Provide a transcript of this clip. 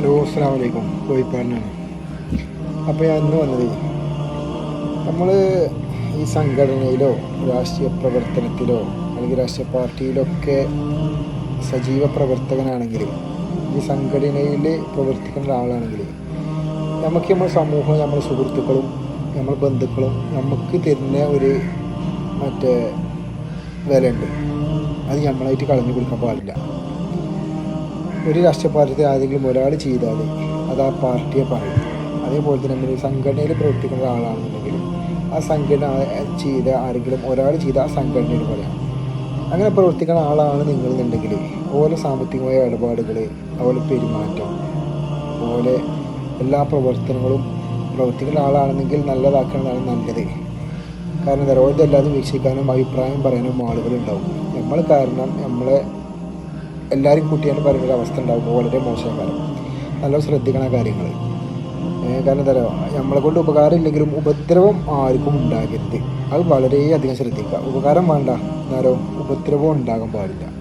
Hello അസ്സാം വലൈക്കും കോഴിപ്പാടിനാണ് അപ്പോൾ ഞാൻ ഇന്ന് വന്നത് നമ്മൾ ഈ സംഘടനയിലോ രാഷ്ട്രീയ പ്രവർത്തനത്തിലോ അല്ലെങ്കിൽ രാഷ്ട്രീയ പാർട്ടിയിലൊക്കെ സജീവ പ്രവർത്തകനാണെങ്കിൽ ഈ സംഘടനയിൽ പ്രവർത്തിക്കുന്ന ഒരാളാണെങ്കിൽ നമുക്ക് നമ്മുടെ സമൂഹം നമ്മുടെ സുഹൃത്തുക്കളും നമ്മുടെ ബന്ധുക്കളും നമുക്ക് തരുന്ന ഒരു മറ്റേ വിലയുണ്ട്. അത് നമ്മളായിട്ട് കളഞ്ഞു കൊടുക്കാൻ പാടില്ല. ഒരു രാഷ്ട്രീയ പാർട്ടി ആരെങ്കിലും ഒരാൾ ചെയ്താൽ അത് ആ പാർട്ടിയെ പറയും. അതേപോലെ തന്നെ നമ്മൾ സംഘടനയിൽ പ്രവർത്തിക്കുന്ന ഒരാളാണെന്നുണ്ടെങ്കിൽ ആ സംഘടന ചെയ്ത ആരെങ്കിലും ഒരാൾ ചെയ്ത ആ സംഘടനയിൽ പറയാം. അങ്ങനെ പ്രവർത്തിക്കുന്ന ആളാണ് നിങ്ങളെന്നുണ്ടെങ്കിൽ ഓരോ സാമ്പത്തികമായ ഇടപാടുകൾ അതുപോലെ പെരുമാറ്റം അതുപോലെ എല്ലാ പ്രവർത്തനങ്ങളും പ്രവർത്തിക്കുന്ന ആളാണെന്നെങ്കിൽ നല്ലതാക്കുന്നതാണ് നല്ലത്. കാരണം നിരവധി എല്ലാതും വീക്ഷിക്കാനും അഭിപ്രായം പറയാനും ആളുകളുണ്ടാവും. നമ്മൾ കാരണം നമ്മളെ എല്ലാവരും കൂട്ടിയാണ് പറയുന്ന ഒരു അവസ്ഥ ഉണ്ടാകുമ്പോൾ വളരെ മോശം കാലം. നല്ല ശ്രദ്ധിക്കണ കാര്യങ്ങൾ. കാരണം എന്താ പറയുക നമ്മളെ കൊണ്ട് ഉപകാരം ഇല്ലെങ്കിലും ഉപദ്രവം ആർക്കും ഉണ്ടാകരുത്. അത് വളരെയധികം ശ്രദ്ധിക്കുക. ഉപകാരം വേണ്ട. നേരം ഉപദ്രവം ഉണ്ടാകാൻ പാടില്ല.